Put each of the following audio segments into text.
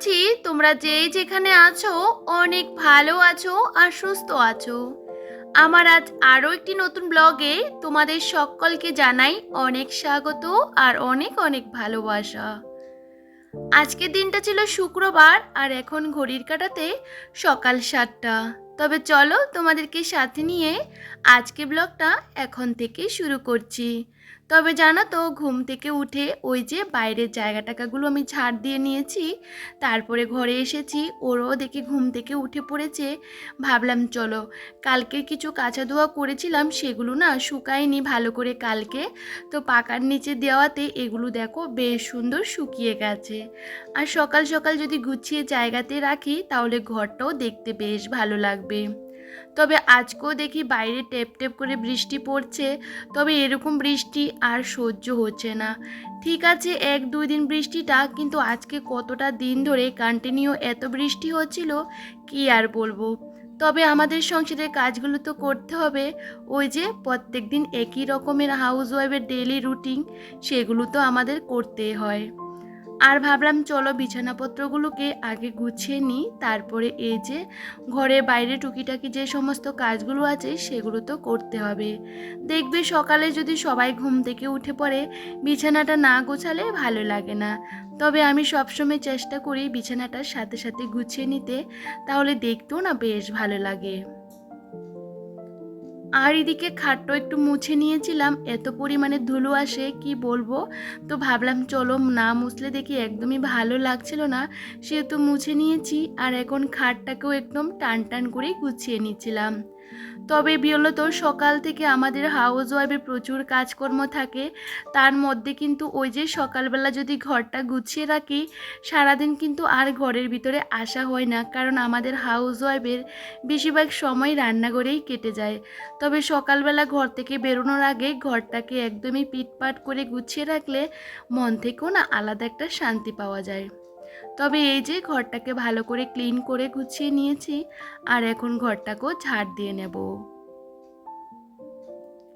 করছি তোমরা যেই যেখানে আছো, অনেক ভালো আছো আর সুস্থ আছো। আমার আজ আরও একটি নতুন ব্লগে তোমাদের সকলকে জানাই অনেক স্বাগত আর অনেক অনেক ভালোবাসা। আজকের দিনটা ছিল শুক্রবার আর এখন ঘড়ির কাটাতে সকাল সাতটা। তবে চলো তোমাদেরকে সাথে নিয়ে আজকে ব্লগটা এখন থেকে শুরু করছি। তবে জানো তো, ঘুম থেকে উঠে ওই যে বাইরের জায়গা টাকাগুলো আমি ছাড় দিয়ে নিয়েছি, তারপরে ঘরে এসেছি, ওরও দেখে ঘুম থেকে উঠে পড়েছে, ভাবলাম চলো কালকের কিছু কাঁচা ধোয়া করেছিলাম, সেগুলো না শুকায়নি ভালো করে কালকে, তো পাকার নিচে দেওয়াতে এগুলো দেখো বেশ সুন্দর শুকিয়ে গেছে। আর সকাল সকাল যদি গুছিয়ে জায়গাতে রাখি, তাহলে ঘরটাও দেখতে বেশ ভালো লাগবে। তবে আজকেও দেখি বাইরে টেপ টেপ করে বৃষ্টি পড়ছে, তবে এরকম বৃষ্টি আর সহ্য হচ্ছে না। ঠিক আছে, এক দুই দিন বৃষ্টিটা, কিন্তু আজকে কতটা দিন ধরে কন্টিনিউ এত বৃষ্টি হচ্ছিল, কি আর বলব? তবে আমাদের সংসারের কাজগুলো তো করতে হবে। ওই যে প্রত্যেক দিন একই রকমের হাউস ওয়াইফের ডেলি রুটিন সেগুলো তো আমাদের করতে হয়। আর ভাবলাম চলো বিছানাপত্রগুলোকে আগে গুছিয়ে নিই, তারপরে এই যে ঘরে বাইরে টুকিটাকি যে সমস্ত কাজগুলো আছে সেগুলো তো করতে হবে। দেখবে সকালে যদি সবাই ঘুম থেকে উঠে পড়ে, বিছানাটা না গোছালে ভালো লাগে না। তবে আমি সবসময় চেষ্টা করি বিছানাটার সাথে সাথে গুছিয়ে নিতে, তাহলে দেখতেও না বেশ ভালো লাগে। আর এদিকে খাটটা একটু মুছে নিয়েছিলাম। এত পরিমাণে ধুলো আসে, কি বলব? তো ভাবলাম, চলো না মুছলে দেখি একদমই ভালো লাগছিল না। সে তো মুছে নিয়েছি, আর এখন খাটটাকেও একদম টান টান করে গুছিয়ে নিচ্ছিলাম। তবে বিয়লত সকাল থেকে আমাদের হাউস ওয়াইফের প্রচুর কাজকর্ম থাকে, তার মধ্যে কিন্তু ওই যে সকালবেলা যদি ঘরটা গুছিয়ে রাখি, সারাদিন কিন্তু আর ঘরের ভিতরে আসা হয় না, কারণ আমাদের হাউস ওয়াইফের বেশিরভাগ সময় রান্নাঘরেই কেটে যায়। তবে সকালবেলা ঘর থেকে বেরোনোর আগে ঘরটাকে একদমই পিটপাট করে গুছিয়ে রাখলে মন থেকেও না আলাদা একটা শান্তি পাওয়া যায়। তবে এই যে ঘরটাকে ভালো করে ক্লিন করে গুছিয়ে নিয়েছি, আর এখন ঘরটাকেও ঝাড় দিয়ে নেব।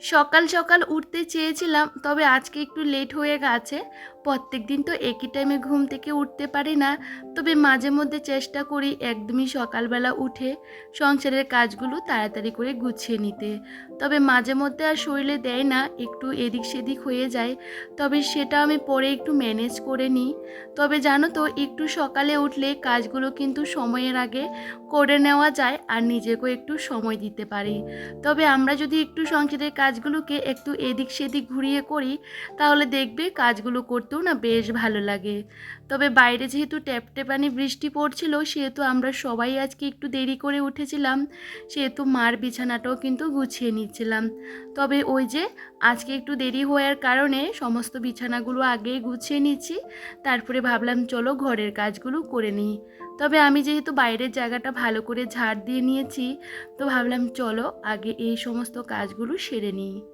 সকাল সকাল উঠতে চেয়েছিলাম, তবে আজকে একটু লেট হয়ে গেছে প্রত্যেক দিন তো একই টাইমে ঘুম থেকে উঠতে পারি না। তবে মাঝে মধ্যে চেষ্টা করি একদমই সকালবেলা উঠে সংসারের কাজগুলো তাড়াতাড়ি করে গুছিয়ে নিতে। তবে মাঝে মধ্যে আর শরীরে দেয় না, একটু এদিক সেদিক হয়ে যায়। তবে সেটা আমি পরে একটু ম্যানেজ করে নিই। তবে জানো তো, একটু সকালে উঠলে কাজগুলো কিন্তু সময়ের আগে করে নেওয়া যায় আর নিজেকেও একটু সময় দিতে পারি। তবে আমরা যদি একটু সংসারের কাজগুলোকে একটু এদিক সেদিক ঘুরিয়ে করি, তাহলে দেখবে কাজগুলো করতেও না বেশ ভালো লাগে। তবে বাইরে যেহেতু ট্যাপ ট্যাপানি বৃষ্টি পড়ছিল, সেহেতু আমরা সবাই আজকে একটু দেরি করে উঠেছিলাম। সেহেতু মার বিছানাটাও কিন্তু গুছিয়ে নিচ্ছিলাম। তবে ওই যে আজকে একটু দেরি হওয়ার কারণে সমস্ত বিছানাগুলো আগেই গুছিয়ে নিচ্ছি। তারপরে ভাবলাম, চলো ঘরের কাজগুলো করে নিই। তবে আমি যেহেতু বাইরের জায়গাটা ভালো করে ঝাড় দিয়ে নিয়েছি, তো ভাবলাম, চলো আগে এই সমস্ত কাজগুলো সেরে নিই।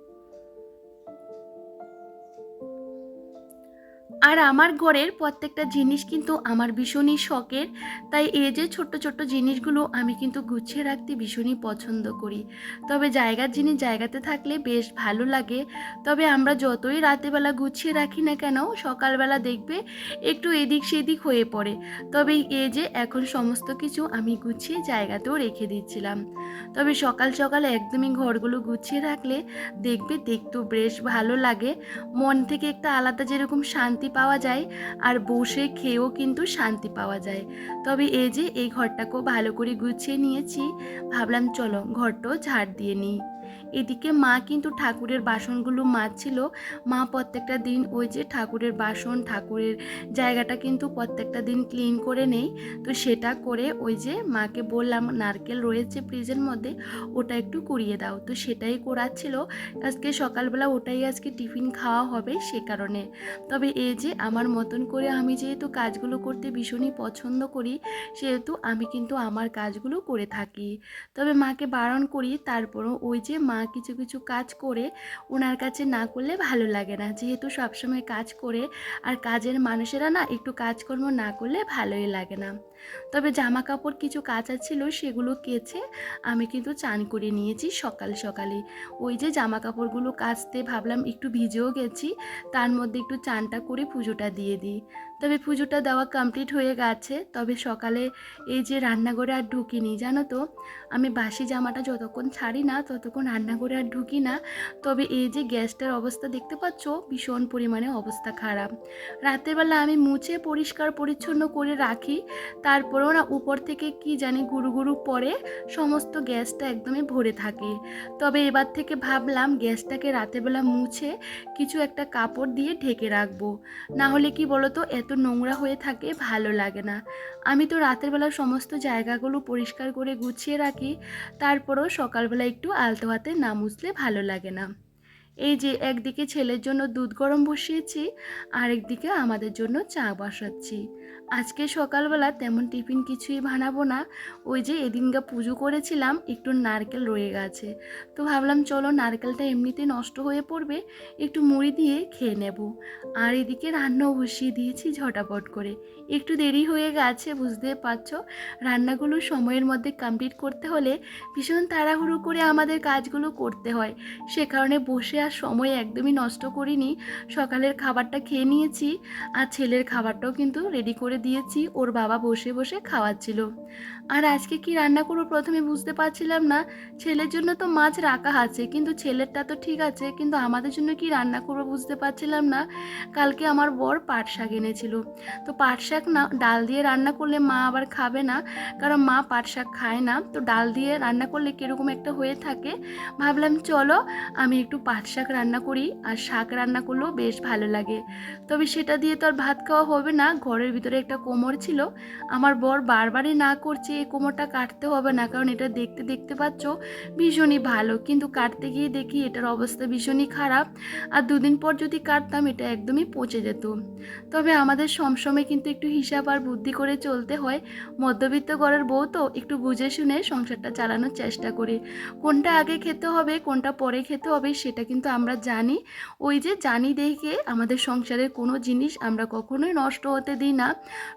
আর আমার ঘরের প্রত্যেকটা জিনিস কিন্তু আমার ভীষণই শখের। তাই এই যে ছোট্ট ছোট্ট জিনিসগুলো আমি কিন্তু গুছিয়ে রাখতে ভীষণই পছন্দ করি। তবে জায়গার জিনিস জায়গাতে থাকলে বেশ ভালো লাগে। তবে আমরা যতই রাতেবেলা গুছিয়ে রাখি না কেন, সকালবেলা দেখবে একটু এদিক সেদিক হয়ে পড়ে। তবে এই যে এখন সমস্ত কিছু আমি গুছিয়ে জায়গাতেও রেখে দিচ্ছিলাম। তবে সকাল, সকালে একদমই ঘরগুলো গুছিয়ে রাখলে দেখবে দেখতেও বেশ ভালো লাগে। মন থেকে একটা আলাদা যেরকম শান্তি পাওয়া যায় আর বসে খেয়েও কিন্তু শান্তি পাওয়া যায়। তবে এই যে এই ঘরটাকেও ভালো করে গুছিয়ে নিয়েছি, ভাবলাম চলো ঘরটাও ঝাড় দিয়ে নিই। এদিকে মা কিন্তু ঠাকুরের বাসনগুলো মাজছিল। মা প্রত্যেকটা দিন ওই যে ঠাকুরের বাসন, ঠাকুরের জায়গাটা কিন্তু প্রত্যেকটা দিন ক্লিন করে নেই। তো সেটা করে ওই যে মাকে বললাম, নারকেল রয়েছে ফ্রিজের মধ্যে, ওটা একটু কুড়িয়ে দাও। তো সেটাই করাচ্ছিল। আজকে সকালবেলা ওটাই আজকে টিফিন খাওয়া হবে সে কারণে। তবে এই যে আমার মতন করে আমি যেহেতু কাজগুলো করতে ভীষণই পছন্দ করি, সেহেতু আমি কিন্তু আমার কাজগুলো করে থাকি। তবে মাকে বারণ করি, তারপরও ওই যে মা কিছু কিছু কাজ করে ওনার কাছে না করলে ভালো লাগে না। যেহেতু সবসময় কাজ করে আর কাজের মানুষেরা না একটু কাজকর্ম না করলে ভালোই লাগে না। তবে জামা কাপড় কিছু কাচা ছিল সেগুলো কেচে আমি কিন্তু চান করে নিয়েছি সকাল সকালে। ওই যে জামা কাপড়গুলো কাচতে ভাবলাম একটু ভিজেও গেছি, তার মধ্যে একটু চানটা করে পুজোটা দিয়ে দিই। তবে পুজোটা দেওয়া কমপ্লিট হয়ে গেছে। তবে সকালে এই যে রান্নাঘরে আর ঢুকিনি, জানো তো? আমি বাসি জামাটা যতক্ষণ ছাড়ি না, ততক্ষণ রান্নাঘরে আর ঢুকি না। তবে এই যে গ্যাসটার অবস্থা দেখতে পাচ্ছ, ভীষণ পরিমাণে অবস্থা খারাপ। রাতের বেলা আমি মুছে পরিষ্কার পরিচ্ছন্ন করে রাখি। তারপরেও না উপর থেকে কি জানি গুরু গুরু পরে সমস্ত গ্যাসটা একদমই ভরে থাকে। তবে এবার থেকে ভাবলাম গ্যাসটাকে রাতেরবেলা মুছে কিছু একটা কাপড় দিয়ে ঢেকে রাখব। না হলে কি বলতো, এত নোংরা হয়ে থাকে, ভালো লাগে না। আমি তো রাতের বেলা সমস্ত জায়গাগুলো পরিষ্কার করে গুছিয়ে রাখি, তারপরও সকালবেলা একটু আলতো হাতে না মুছলে ভালো লাগে না। এই যে একদিকে ছেলের জন্য দুধ গরম বসিয়েছি আর একদিকে আমাদের জন্য চা বসাচ্ছি। আজকে সকালবেলা তেমন টিফিন কিছুই বানাবো না। ওই যে এদিনকে পুজো করেছিলাম, একটু নারকেল রয়ে গেছে। তো ভাবলাম চলো নারকেলটা এমনিতে নষ্ট হয়ে পড়বে, একটু মুড়ি দিয়ে খেয়ে নেব। আর এদিকে রান্নাও বসিয়ে দিয়েছি ঝটাপট করে। একটু দেরি হয়ে গেছে বুঝতে পারছ? রান্নাগুলো সময়ের মধ্যে কমপ্লিট করতে হলে ভীষণ তাড়াহুড়ো করে আমাদের কাজগুলো করতে হয়। সে কারণে বসে আর সময় একদমই নষ্ট করিনি। সকালের খাবারটা খেয়ে নিয়েছি আর ছেলের খাবারটাও কিন্তু রেডি করে দিয়েছি। ওর বাবা বসে বসে খাওয়াচ্ছিল। আর আজকে কি রান্না করব প্রথমে বুঝতে পারছিলাম না। ছেলের জন্য তো মাছ রাখা আছে, কিন্তু ছেলেরটা তো ঠিক আছে, কিন্তু আমাদের জন্য কি রান্না করব বুঝতে পারছিলাম না। কালকে আমার বর পাট শাক এনেছিল। তো পাট শাক না, ডাল দিয়ে রান্না করলে মা আবার খাবে না, কারণ মা পাট শাক খায় না। তো ডাল দিয়ে রান্না করলে কীরকম একটা হয়ে থাকে, ভাবলাম চলো আমি একটু পাট শাক রান্না করি, আর শাক রান্না করলেও বেশ ভালো লাগে। তবে সেটা দিয়ে তো আর ভাত খাওয়া হবে না, ঘরের ভিতরে একটা কোমর ছিল, আমার বর বারবারই না করছে এই কোমরটা কাটতে হবে না, কারণ এটা দেখতে দেখতে পাচ্ছ ভীষণই ভালো। কিন্তু কাটতে গিয়ে দেখি এটার অবস্থা ভীষণই খারাপ। আর দুদিন পর যদি কাটতাম এটা একদমই পচে যেত। তবে আমাদের সবসময় কিন্তু একটু হিসাব আর বুদ্ধি করে চলতে হয়। মধ্যবিত্ত ঘরের বউ তো একটু বুঝে শুনে সংসারটা চালানোর চেষ্টা করি। কোনটা আগে খেতে হবে, কোনটা পরে খেতে হবে সেটা কিন্তু আমরা জানি। ওই যে জানি দেখে আমাদের সংসারের কোনো জিনিস আমরা কখনোই নষ্ট হতে দিই না।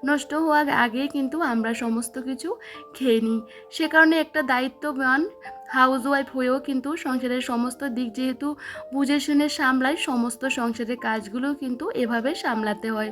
নষ্ট হওয়ার আগে কিন্তু আমরা সমস্ত কিছু খেয়ে নিই। সে কারণে একটা দায়িত্ববান হাউস ওয়াইফ হয়েও কিন্তু সংসারের সমস্ত দিক যেহেতু বুঝে শুনে সামলায়, সমস্ত সংসারের কাজগুলো কিন্তু এভাবে সামলাতে হয়।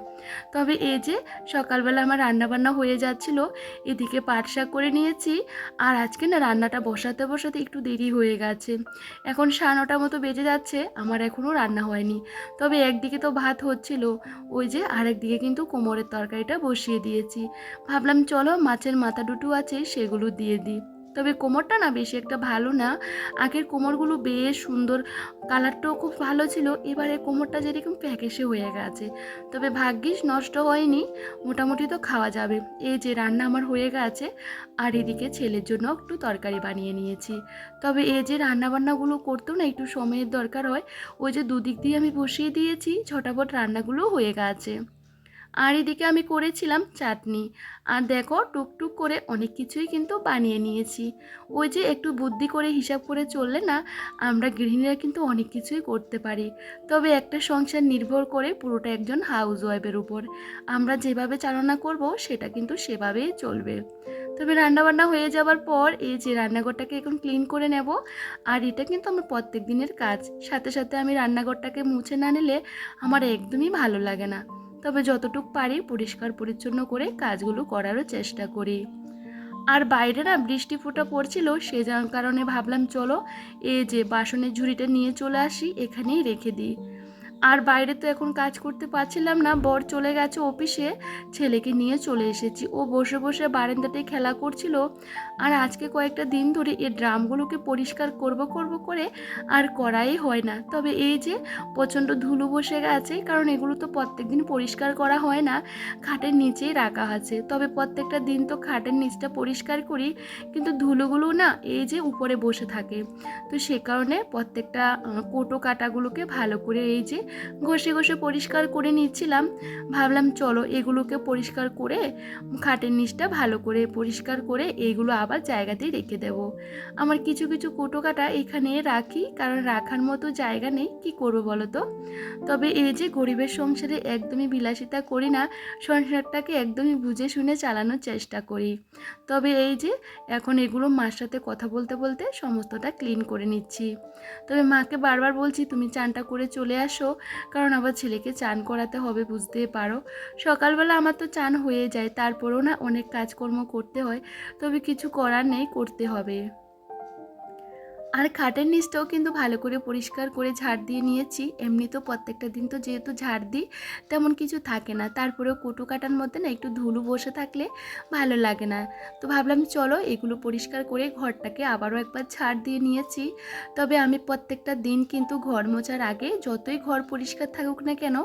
তবে এই যে সকালবেলা আমার রান্নাবান্না হয়ে যাচ্ছিল, এদিকে পাট শাক করে নিয়েছি, আর আজকে না রান্নাটা বসাতে বসাতে একটু দেরি হয়ে গেছে। এখন সাড়ে নটার মতো বেজে যাচ্ছে, আমার এখনও রান্না হয়নি। তবে একদিকে তো ভাত হচ্ছিল, ওই যে আরেকদিকে কিন্তু কোমরের তরকারিটা বসিয়ে দিয়েছি। ভাবলাম চলো মাছের মাথা দুটো আছে, সেগুলো দিয়ে দিই। তবে কোমরটা না বেশি একটা ভালো না। আগের কোমরগুলো বেশ সুন্দর, কালারটাও খুব ভালো ছিল, এবারে কোমরটা যেরকম প্যাকেশে হয়ে গেছে। তবে ভাগ্যিস নষ্ট হয়নি, মোটামুটি তো খাওয়া যাবে। এই যে রান্না আমার হয়ে গেছে, আর এদিকে ছেলের জন্য একটু তরকারি বানিয়ে নিয়েছি। তবে এই যে রান্নাবান্নাগুলো করতেও না একটু সময়ের দরকার হয়, ওই যে দুদিক দিয়ে আমি বসিয়ে দিয়েছি, ঝটাপট রান্নাগুলো হয়ে গেছে। আর এদিকে আমি করেছিলাম চাটনি। আর দেখো, টুকটুক করে অনেক কিছুই কিন্তু বানিয়ে নিয়েছি। ওই যে একটু বুদ্ধি করে হিসাব করে চললে না, আমরা গৃহিণীরা কিন্তু অনেক কিছুই করতে পারি। তবে একটা সংসার নির্ভর করে পুরোটা একজন হাউস ওয়াইফের উপর। আমরা যেভাবে চালনা করব, সেটা কিন্তু সেভাবেই চলবে। তবে রান্নাবান্না হয়ে যাওয়ার পর এই যে রান্নাঘরটাকে এখন ক্লিন করে নেব, আর এটা কিন্তু আমার প্রত্যেক দিনের কাজ। সাথে সাথে আমি রান্নাঘরটাকে মুছে না নিলে আমার একদমই ভালো লাগে না। তবে যতটুক পারি পরিষ্কার পরিচ্ছন্ন করে কাজগুলো করারও চেষ্টা করি। আর বাইরে না বৃষ্টি ফোটা পড়ছিল, সে কারণে ভাবলাম, চলো এ যে বাসনের ঝুড়িটা নিয়ে চলে আসি, এখানেই রেখে দিই। আর বাইরে তো এখন কাজ করতে পারছিলাম না, বর চলে গেছে অফিসে, ছেলেকে নিয়ে চলে এসেছি। ও বসে বসে বারান্দাতে খেলা করছিল আর আজকে কয়েকটা দিন ধরে এই ড্রামগুলোকে পরিষ্কার করব করব করে আর করাই হয় না। তবে এই যে প্রচণ্ড ধুলো বসে গেছে, কারণ এগুলো তো প্রত্যেক দিন পরিষ্কার করা হয় না, খাটের নিচেই রাখা আছে। তবে প্রত্যেকটা দিন তো খাটের নিচটা পরিষ্কার করি, কিন্তু ধুলোগুলো না এই যে উপরে বসে থাকে। তো সে কারণে প্রত্যেকটা কোটো কাটাগুলোকে ভালো করে এই যে ঘষে ঘষে পরিষ্কার করে নিচ্ছিলাম। ভাবলাম, চলো, এগুলোকে পরিষ্কার করে, খাটের নিচটা ভালো করে পরিষ্কার করে এইগুলো আবার জায়গাতেই রেখে দেব। আমার কিছু কিছু কোটো কাটা এখানে রাখি, কারণ রাখার মতো জায়গা নেই। কি করব বলো তো? তবে এই যে গরিবের সংসারে একদমই বিলাসিতা করি না, সংসারটাকে একদমই বুঝে শুনে চালানোর চেষ্টা করি। তবে এই যে এখন এগুলো মার সাথে কথা বলতে বলতে সমস্তটা ক্লিন করে নিচ্ছি। তবে মাকে বারবার বলছি, তুমি চানটা করে চলে আসো কারণ আবার ছেলেকে চান করাতে হবে, বুঝতেই পারো। সকালবেলা আমার তো চান হয়ে যায়, তারপরেও না অনেক কাজকর্ম করতে হয়, তবে কিছু করার নেই, করতে হবে। আর খাটের নিচটাও কিন্তু ভালো করে পরিষ্কার করে ঝাড় দিয়ে নিয়েছি। এমনি তো প্রত্যেকটা দিন তো যেহেতু ঝাড় দিই, তেমন কিছু থাকে না। তারপরেও কুটু কাটার মধ্যে না একটু ধুলো বসে থাকলে ভালো লাগে না। তো ভাবলাম চলো এগুলো পরিষ্কার করে ঘরটাকে আবারও একবার ঝাড় দিয়ে নিয়েছি। তবে আমি প্রত্যেকটা দিন কিন্তু ঘর মোছার আগে যতই ঘর পরিষ্কার থাকুক না কেন,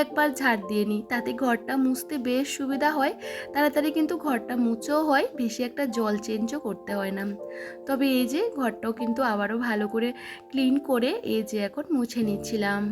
একবার ঝাড় দিয়ে নিই। তাতে ঘরটা মুছতে বেশ সুবিধা হয়। তাড়াতাড়ি কিন্তু ঘরটা মুছেও হয়, বেশি একটা জল চেঞ্জও করতে হয় না। তবে এই যে ঘরটাও কিন্তু আবারও ভালো করে ক্লিন করে এই যে এখন মুছে নিচ্ছিলাম।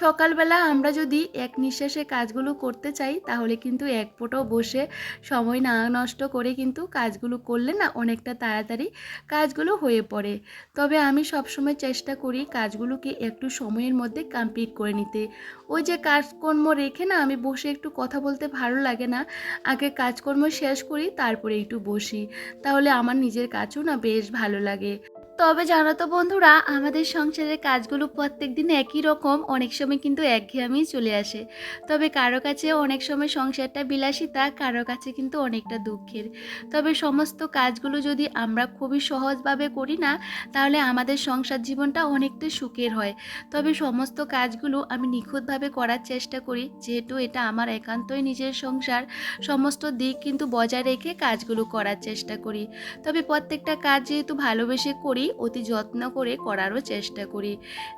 সকালবেলা আমরা যদি এক নিঃশ্বাসে কাজগুলো করতে চাই, তাহলে কিন্তু এক ফোঁটাও বসে সময় না নষ্ট করে কিন্তু কাজগুলো করলে না অনেকটা তাড়াতাড়ি কাজগুলো হয়ে পড়ে। তবে আমি সবসময় চেষ্টা করি কাজগুলোকে একটু সময়ের মধ্যে কমপ্লিট করে নিতে। ওই যে কাজকর্ম রেখে না আমি বসে একটু কথা বলতে ভালো লাগে না, আগে কাজকর্ম শেষ করি, তারপরে একটু বসি। তাহলে আমার নিজের কাজও না বেশ ভালো লাগে। তবে জানো তো বন্ধুরা, আমাদের সংসারের কাজগুলো প্রত্যেক দিন একই রকম, অনেক সময় কিন্তু একঘেয়েমি চলে আসে। তবে কারও কাছে অনেক সময় সংসারটা বিলাসিতা, কারও কাছে কিন্তু অনেকটা দুঃখের। তবে সমস্ত কাজগুলো যদি আমরা খুবই সহজভাবে করি না, তাহলে আমাদের সংসার জীবনটা অনেকটা সুখের হয়। তবে সমস্ত কাজগুলো আমি নিখুঁতভাবে করার চেষ্টা করি, যেহেতু এটা আমার একান্তই নিজের সংসার, সমস্ত দিক কিন্তু বজায় রেখে কাজগুলো করার চেষ্টা করি। তবে প্রত্যেকটা কাজ যেহেতু ভালোবেসে করি, অতি যত্ন করে করারও চেষ্টা করি।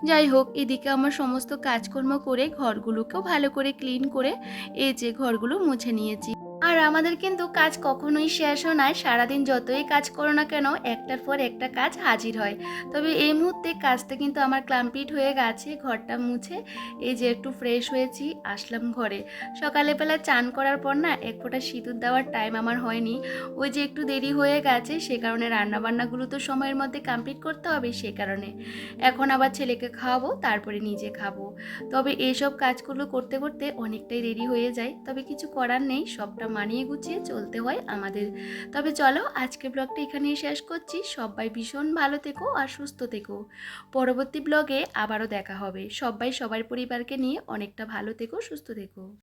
যাই হোক, এদিকে আমার সমস্ত কাজকর্ম করে ঘরগুলোকেও ভালো করে ক্লিন করে এই যে ঘরগুলো মুছে নিয়েছি। আর আমাদের কিন্তু কাজ কখনোই শেষ হয় না সারাদিন যতই কাজ করো না কেন, একটার পর একটা কাজ হাজির হয়। তবে এই মুহূর্তে কাজটা কিন্তু আমার কমপ্লিট হয়ে গেছে, ঘরটা মুছে, এই যে একটু ফ্রেশ হয়েছি, আসলাম ঘরে। সকালবেলা চান করার পর না এক ফোঁটা সিঁদুর দেওয়ার টাইম আমার হয়নি। ওই যে একটু দেরি হয়ে গেছে, সে কারণে রান্নাবান্নাগুলো তো সময়ের মধ্যে কমপ্লিট করতে হবে সে কারণে। এখন আবার ছেলেকে খাওয়াবো, তারপরে নিজে খাব। তবে এইসব কাজগুলো করতে করতে অনেকটাই দেরি হয়ে যায়, তবে কিছু করার নেই, সবটা মানিয়ে গুছিয়ে চলতে হয় আমাদের। তবে চলো আজকে ব্লগটা এখানেই শেষ করছি। সবাই ভীষণ ভালো থেকো আর সুস্থ থেকো। পরবর্তী ব্লগে আবারও দেখা হবে। সবাই সবার পরিবারকে নিয়ে অনেকটা ভালো থেকো, সুস্থ থেকো।